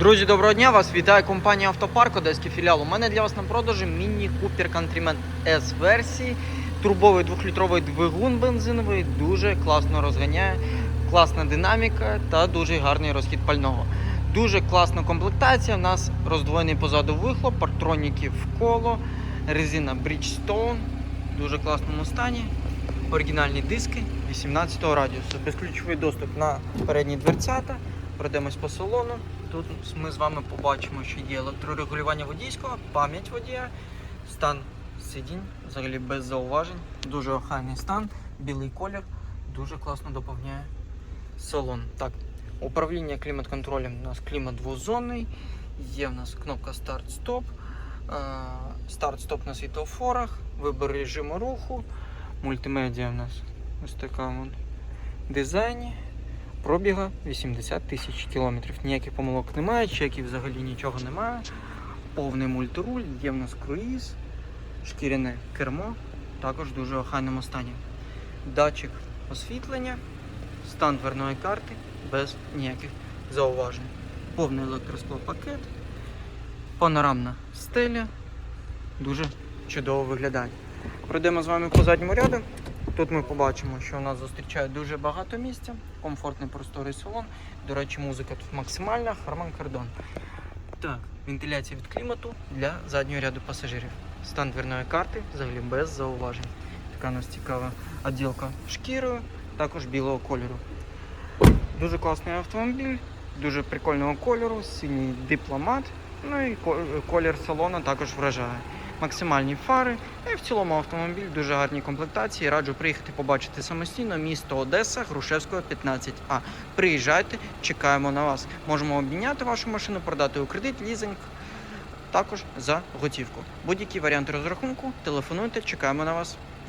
Друзі, доброго дня! Вас вітає компанія Автопарк, Одеський філіал. У мене для вас на продажі міні Cooper Countryman S версії. Турбовий двохлітровий двигун бензиновий, дуже класно розганяє, класна динаміка та дуже гарний розхід пального. Дуже класна комплектація. У нас роздвоєний позаду вихлоп, партроніки в коло, резина Bridgestone в дуже класному стані. Оригінальні диски 18 радіусу. Безключовий доступ на передні дверцята. Пройдемось по салону. Тут ми з вами побачимо, що є електрорегулювання водійського, пам'ять водія, стан сидінь, взагалі без зауважень. Дуже охайний стан, білий колір, дуже класно доповняє салон. Так, управління клімат-контролем у нас клімат двозонний, є в нас кнопка старт-стоп, е, старт-стоп на світлофорах, вибір режиму руху, мультимедіа в нас ось така вон дизайні. Пробіга 80 тисяч кілометрів. Ніяких помилок немає, чеків взагалі нічого немає. Повний мультируль, є в нас круїз, шкіряне кермо, також в дуже охайному стані. Датчик освітлення, стан дверної карти без ніяких зауважень. Повний електросклопакет, панорамна стеля, дуже чудово виглядає. Пройдемо з вами по задньому ряду. Тут ми побачимо, що у нас зустрічає дуже багато місця, комфортний просторий салон. До речі, музика тут максимальна, Harman Kardon. Так, вентиляція від клімату для заднього ряду пасажирів. Стан дверної карти взагалі без зауважень. Така у нас цікава відділка шкірою, також білого кольору. Дуже класний автомобіль, дуже прикольного кольору, синій дипломат. Ну і колір салону також вражає максимальні фари. І в цілому автомобіль дуже гарні комплектації. Раджу приїхати побачити самостійно місто Одеса, Грушевського 15А. Приїжджайте, чекаємо на вас. Можемо обміняти вашу машину, продати у кредит, лізинг. Також за готівку. Будь-які варіанти розрахунку, телефонуйте, чекаємо на вас.